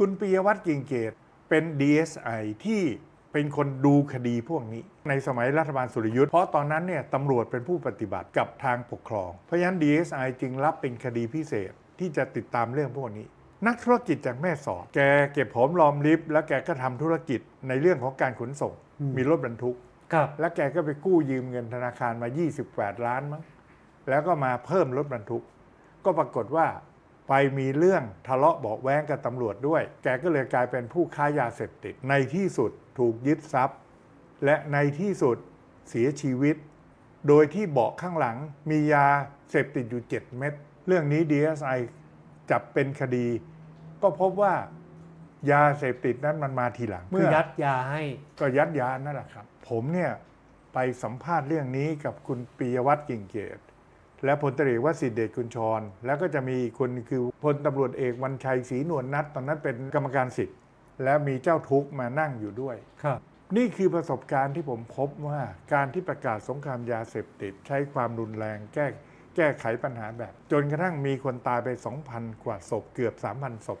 คุณปิยวัฒน์กิ่งเกตเป็น DSI ที่เป็นคนดูคดีพวกนี้ ในสมัยรัฐบาลสุรยุทธ์เพราะตอนนั้นเนี่ยตำรวจเป็นผู้ปฏิบัติกับทางปกครอง เพราะฉะนั้น DSI จึงรับเป็นคดีพิเศษที่จะติดตามเรื่องพวกนี้ นักธุรกิจจากแม่สอดแกเก็บหอมรอมริบแล้วแกก็ทำธุรกิจในเรื่องของการขนส่ง มีรถบรรทุกครับแล้วแกก็ไปกู้ยืมเงินธนาคารมา 28 ล้านมั้งแล้วก็มาเพิ่มรถบรรทุก ก็ปรากฏว่า ไปมีเรื่องทะเลาะเบาะแว้งกับตำรวจด้วย แกก็เลยกลายเป็นผู้ค้ายาเสพติด ในที่สุดถูกยึดทรัพย์ และในที่สุดเสียชีวิต โดยที่เบาะข้างหลังมียาเสพติดอยู่ 7 เม็ด เรื่องนี้ DSI จับเป็นคดี ก็พบว่ายาเสพติดนั้นมันมาทีหลังคือยัดยาให้ ก็ยัดยานั่นแหละครับ ผมเนี่ยไปสัมภาษณ์เรื่องนี้กับคุณปียวัฒน์กิ่งเกต และพลตรีวสิทธิเดชกุลชร แล้วก็จะมีอีกคนคือพลตำรวจเอกวันชัยศรีนวลนัทตอนนั้นเป็นกรรมการสิทธิ์แล้วมีเจ้าทุกข์มานั่งอยู่ด้วยครับนี่คือประสบการณ์ที่ผมพบว่าการที่ประกาศสงครามยาเสพติด ใช้ความรุนแรงแก้แก้ไขปัญหาแบบ จนกระทั่งมีคนตายไป 2,000 กว่าศพเกือบ 3,000 ศพ